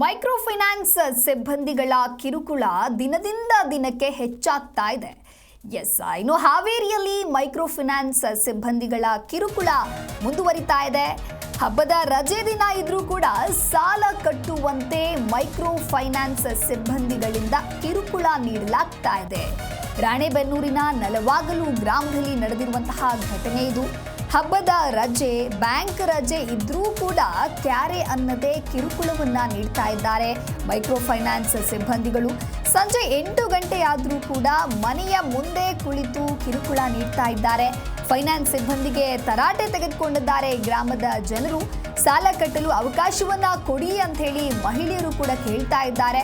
Micro finance ಸಿಬ್ಬಂದಿಗಳ ಕಿರುಕುಳ ದಿನದಿಂದ ದಿನಕ್ಕೆ ಹೆಚ್ಚಾಗ್ತಾ ಇದೆ. ಎಸ್, ಇನ್ನು ಹಾವೇರಿಯಲ್ಲಿ ಮೈಕ್ರೋ ಫೈನಾನ್ಸ್ ಸಿಬ್ಬಂದಿಗಳ ಕಿರುಕುಳ ಮುಂದುವರಿತಾ ಇದೆ. ಹಬ್ಬದ ರಜೆ ದಿನ ಇದ್ರೂ ಕೂಡ ಸಾಲ ಕಟ್ಟುವಂತೆ ಮೈಕ್ರೋ ಫೈನಾನ್ಸ್ ಸಿಬ್ಬಂದಿಗಳಿಂದ ಕಿರುಕುಳ ನೀಡಲಾಗ್ತಾ ಇದೆ. ರಾಣೆಬೆನ್ನೂರಿನ ನಲವಾಗಲು ಗ್ರಾಮದಲ್ಲಿ ನಡೆದಿರುವಂತಹ ಘಟನೆ ಇದು. ಹಬ್ಬದ ರಜೆ, ಬ್ಯಾಂಕ್ ರಜೆ ಇದ್ರೂ ಕೂಡ ಕ್ಯಾರೆ ಅನ್ನದೇ ಕಿರುಕುಳವನ್ನ ನೀಡ್ತಾ ಇದ್ದಾರೆ ಮೈಕ್ರೋ ಫೈನಾನ್ಸ್ ಸಿಬ್ಬಂದಿಗಳು. ಸಂಜೆ ಎಂಟು ಗಂಟೆಯಾದರೂ ಕೂಡ ಮನೆಯ ಮುಂದೆ ಕುಳಿತು ಕಿರುಕುಳ ನೀಡ್ತಾ ಇದ್ದಾರೆ. ಫೈನಾನ್ಸ್ ಸಿಬ್ಬಂದಿಗೆ ತರಾಟೆ ತೆಗೆದುಕೊಂಡಿದ್ದಾರೆ ಗ್ರಾಮದ ಜನರು. ಸಾಲ ಕಟ್ಟಲು ಅವಕಾಶವನ್ನ ಕೊಡಿ ಅಂತ ಹೇಳಿ ಮಹಿಳೆಯರು ಕೂಡ ಕೇಳ್ತಾ ಇದ್ದಾರೆ.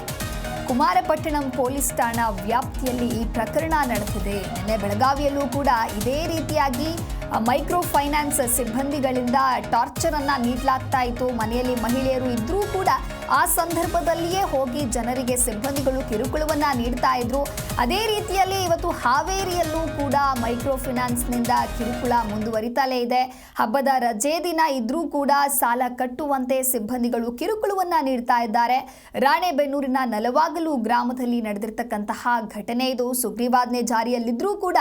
ಕುಮಾರಪಟ್ಟಣಂ ಪೊಲೀಸ್ ಠಾಣಾ ವ್ಯಾಪ್ತಿಯಲ್ಲಿ ಈ ಪ್ರಕರಣ ನಡೆದಿದೆ. ನಿನ್ನೆ ಬೆಳಗಾವಿಯಲ್ಲೂ ಕೂಡ ಇದೇ ರೀತಿಯಾಗಿ ಮೈಕ್ರೋ ಫೈನಾನ್ಸ್ ಸಿಬ್ಬಂದಿಗಳಿಂದ ಟಾರ್ಚರ್ ಅನ್ನ ನೀಡಲಾಗ್ತಾ ಇತ್ತು. ಮನೆಯಲ್ಲಿ ಮಹಿಳೆಯರು ಇದ್ರೂ ಕೂಡ ಆ ಸಂದರ್ಭದಲ್ಲಿಯೇ ಹೋಗಿ ಜನರಿಗೆ ಸಿಬ್ಬಂದಿಗಳು ಕಿರುಕುಳವನ್ನ ನೀಡ್ತಾ ಇದ್ರು. ಅದೇ ರೀತಿಯಲ್ಲಿ ಇವತ್ತು ಹಾವೇರಿಯಲ್ಲೂ ಕೂಡ ಮೈಕ್ರೋ ಫೈನಾನ್ಸ್ನಿಂದ ಕಿರುಕುಳ ಮುಂದುವರಿತಲೇ ಇದೆ. ಹಬ್ಬದ ರಜೆ ದಿನ ಇದ್ರೂ ಕೂಡ ಸಾಲ ಕಟ್ಟುವಂತೆ ಸಿಬ್ಬಂದಿಗಳು ಕಿರುಕುಳವನ್ನ ನೀಡ್ತಾ ಇದ್ದಾರೆ. ರಾಣೆಬೆನ್ನೂರಿನ ನಲವಾಗಲು ಗ್ರಾಮದಲ್ಲಿ ನಡೆದಿರ್ತಕ್ಕಂತಹ ಘಟನೆ ಇದು. ಸುಗ್ರೀವಾಜ್ಞೆ ಜಾರಿಯಲ್ಲಿದ್ರೂ ಕೂಡ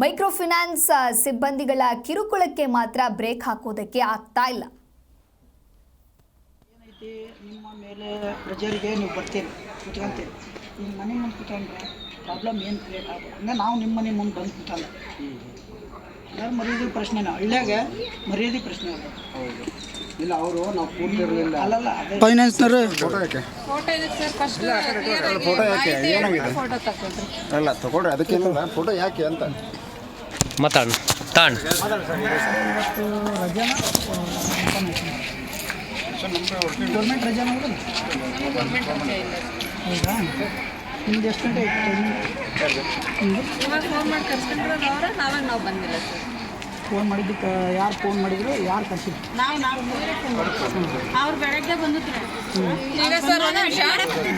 ಮೈಕ್ರೋ ಫೈನಾನ್ಸ್ ಸಿಬ್ಬಂದಿಗಳ ಕಿರುಕುಳಕ್ಕೆ ಮಾತ್ರ ಬ್ರೇಕ್ ಹಾಕೋದಕ್ಕೆ ಆಗ್ತಾ ಇಲ್ಲ. ಏನೈತಿ ನಿಮ್ಮ ಮೇಲೆ ಪ್ರೆಜರಿಗೆ ನೀವು ಬರ್ತೀರಿ ಕುತ್ಕೊಂತೀರಿ. ನಿಮ್ಮ ಮನೆ ಮುಂದೆ ಕುತ್ಕೊಂಡ್ರೆ ಪ್ರಾಬ್ಲಮ್ ಏನು ಕ್ರಿಯೇಟ್ ಆಗುತ್ತೆ? ಅಂದರೆ ನಾವು ನಿಮ್ಮ ಮನೆ ಮುಂದೆ ಬಂದು ಕುತ್ತಲ್ಲ ಯಾರು ಮರ್ಯಾದೆ ಪ್ರಶ್ನೆನ? ಹಳ್ಳಿಯಾಗ ಮರ್ಯಾದೆ ಪ್ರಶ್ನೆ ಹೌದು ಇಲ್ಲ ಅವರು ನಾವು ಕೂತಿರಲಿಲ್ಲ ಅಲ್ಲಲ್ಲ ಫೈನಾನ್ಸ್ನವರು ಫೋಟೋ ಯಾಕೆ? ಫೋಟೋ ಇದಕ್ಕೆ ಸರ್ ಫಸ್ಟ್ ಫೋಟೋ ಯಾಕೆ? ಏನಾಗಿದೆ? ಫೋಟೋ ತಗೊಳ್ರಿ ಅಲ್ಲ ತಗೊಳ್ರಿ ಅದಕ್ಕೇನಿಲ್ಲ ಫೋಟೋ ಯಾಕೆ ಅಂತ? ಮಾತಾಡ ತಾಣ. ಗೌರ್ಮೆಂಟ್ ರಜೆ ಹೌದಾ? ನಿಮ್ದು ಎಷ್ಟು ಗಂಟೆ ಇವಾಗ ಫೋನ್ ಮಾಡಿ ಅವ್ರ ನಾವಾಗ ನಾವು ಬಂದಿಲ್ಲ ಸರ್ ಫೋನ್ ಮಾಡಿದ್ದಕ್ಕೆ ಯಾರು ಫೋನ್ ಮಾಡಿದ್ರು ಯಾರು ಕರ್ಸಿದ್ರು? ನಾವು ನಾವು ಅವ್ರು ಬೆಳಗ್ಗೆ ಬಂದಿದ್ರು ಈಗ ಸರ್ ಒಂದು ವಿಷಯ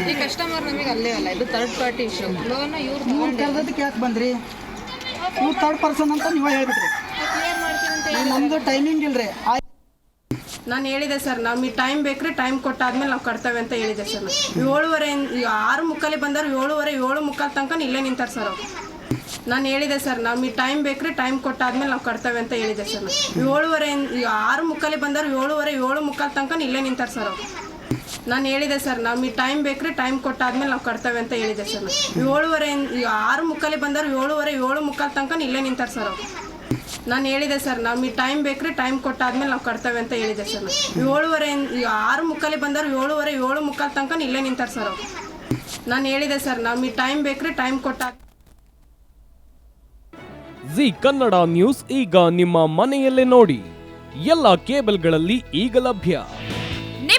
ಈ ಕಸ್ಟಮರ್ ನಮಗೆ ಅಲ್ಲೇ ಅಲ್ಲ ಇದು ಥರ್ಡ್ ಪಾರ್ಟಿ ಇಶ್ಯೂ ಲೋನ್ ಇವ್ರು ನೀವು ಕರೆದಕ್ಕೆ ಯಾಕೆ ಬಂದ್ರಿ? ನೀವು ಥರ್ಡ್ ಪರ್ಸನ್ ಅಂತ ನೀವು ಹೇಳ್ಬಿಟ್ರಿ. ನಮ್ದು ಟೈಮಿಂಗ್ ಇಲ್ರಿ. ನಾನು ಹೇಳಿದೆ ಸರ್ ನಮಗೆ ಟೈಮ್ ಬೇಕ್ರಿ ಟೈಮ್ ಕೊಟ್ಟಾದ್ಮೇಲೆ ನಾವು ಕಟ್ತೇವೆ ಅಂತ ಹೇಳಿದೆ ಸರ್ ಏಳುವರೆ ಆರು ಮುಕ್ಕಲ್ಲಿ ಬಂದರು ಏಳುವರೆ, ಏಳು ಮುಕ್ಕಾಲು ತನಕ ಇಲ್ಲೇ ನಿಂತಾರೆ ಸರ್ ನಾನು ಹೇಳಿದೆ ಸರ್ ನಮಗೆ ಟೈಮ್ ಬೇಕ್ರಿ ಟೈಮ್ ಕೊಟ್ಟಾದ್ಮೇಲೆ ನಾವು ಕಟ್ತೇವೆ ಅಂತ ಹೇಳಿದೆ ಸರ್ ಏಳುವರೆ ಆರು ಮುಕ್ಕಲ್ಲಿ ಬಂದರು ಏಳುವರೆ, ಏಳು ಮುಕ್ಕಾಲು ತನಕ ಇಲ್ಲೇ ನಿಂತಾರೆ ಸರ್ ಅವ್ರು. ನಾನು ಹೇಳಿದೆ ಸರ್, ನಮಗೆ ಟೈಮ್ ಬೇಕ್ರಿ ಟೈಮ್ ಕೊಟ್ಟಾದ್ಮೇಲೆ ನಾವು ಕಟ್ತೇವೆ ಅಂತ ಹೇಳಿದೆ ಸರ್ ಏಳುವರೆ ಆರು ಮುಕ್ಕಲ್ಲಿ ಬಂದರು ಏಳುವರೆ ಏಳು ಮುಕ್ಕಾಲು ತನಕ ಇಲ್ಲೇ ನಿಂತಾರೆ ಸರ್ ನಾನು ಹೇಳಿದೆ ಸರ್, ನಮಗೆ ಟೈಮ್ ಬೇಕ್ರಿ ಟೈಮ್ ಕೊಟ್ಟಾದ್ಮೇಲೆ ನಾವು ಕಟ್ತೇವೆ ಅಂತ ಹೇಳಿದೆ ಸರ್ ಏಳುವರೆ ಆರು ಮುಕ್ಕಲ್ಲಿ ಬಂದರು ಏಳುವರೆ ಏಳು ಮುಕ್ಕಾಲು ತನಕ ಇಲ್ಲೇ ನಿಂತಾರೆ ಸರ್ ನಾನು ಹೇಳಿದೆ ಸರ್, ನಮಗೆ ಟೈಮ್ ಬೇಕ್ರಿ ಟೈಮ್ ಕೊಟ್ಟಾಗ ಜಿ ಕನ್ನಡ ನ್ಯೂಸ್ ಈಗ ನಿಮ್ಮ ಮನೆಯಲ್ಲೇ ನೋಡಿ. ಎಲ್ಲ ಕೇಬಲ್ಗಳಲ್ಲಿ ಈಗ ಲಭ್ಯ.